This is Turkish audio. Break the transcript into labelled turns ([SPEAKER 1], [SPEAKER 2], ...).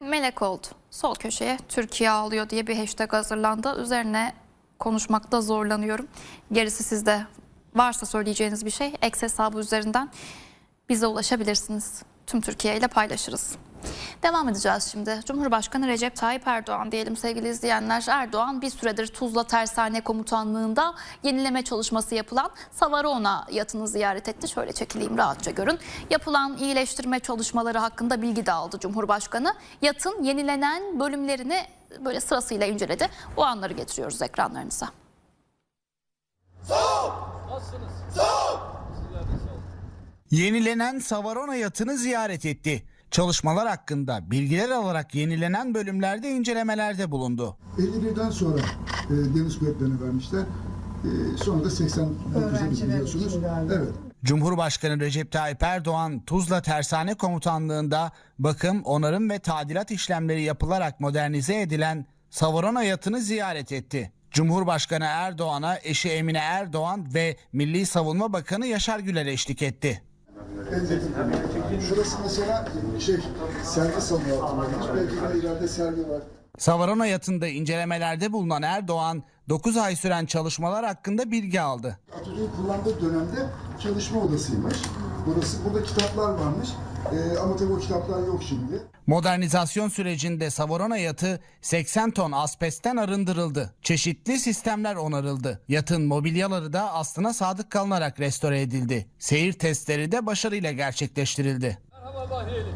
[SPEAKER 1] Melek oldu. Sol köşeye Türkiye ağlıyor diye bir hashtag hazırlandı. Üzerine konuşmakta zorlanıyorum. Gerisi sizde varsa söyleyeceğiniz bir şey X hesabı üzerinden bize ulaşabilirsiniz. Tüm Türkiye ile paylaşırız. Devam edeceğiz şimdi. Cumhurbaşkanı Recep Tayyip Erdoğan diyelim sevgili izleyenler. Erdoğan bir süredir Tuzla Tersane Komutanlığı'nda yenileme çalışması yapılan Savarona yatını ziyaret etti. Şöyle çekileyim rahatça görün. Yapılan iyileştirme çalışmaları hakkında bilgi de aldı Cumhurbaşkanı. Yatın yenilenen bölümlerini böyle sırasıyla inceledi. O anları getiriyoruz ekranlarınıza.
[SPEAKER 2] Yenilenen Savarona yatını ziyaret etti. Çalışmalar hakkında bilgiler alarak yenilenen bölümlerde incelemelerde bulundu.
[SPEAKER 3] 51'den sonra e, deniz kuvvetlerine vermişler. E, sonra da 89'a biliyorsunuz. Evet.
[SPEAKER 2] Cumhurbaşkanı Recep Tayyip Erdoğan Tuzla Tersane Komutanlığı'nda bakım, onarım ve tadilat işlemleri yapılarak modernize edilen Savarona yatını ziyaret etti. Cumhurbaşkanı Erdoğan'a eşi Emine Erdoğan ve Milli Savunma Bakanı Yaşar Güler eşlik etti.
[SPEAKER 3] Şurası mesela şey sergi salonu altında. Belki de ileride sergi var.
[SPEAKER 2] Savarona yatında incelemelerde bulunan Erdoğan 9 ay süren çalışmalar hakkında bilgi aldı.
[SPEAKER 3] Atatürk'ün kullandığı dönemde çalışma odasıymış. Burası burada kitaplar varmış. E, ama tabii o kitaplar yok şimdi.
[SPEAKER 2] Modernizasyon sürecinde Savarona yatı 80 ton asbestten arındırıldı. Çeşitli sistemler onarıldı. Yatın mobilyaları da aslına sadık kalınarak restore edildi. Seyir testleri de başarıyla gerçekleştirildi.
[SPEAKER 4] Merhaba Bahriyelim.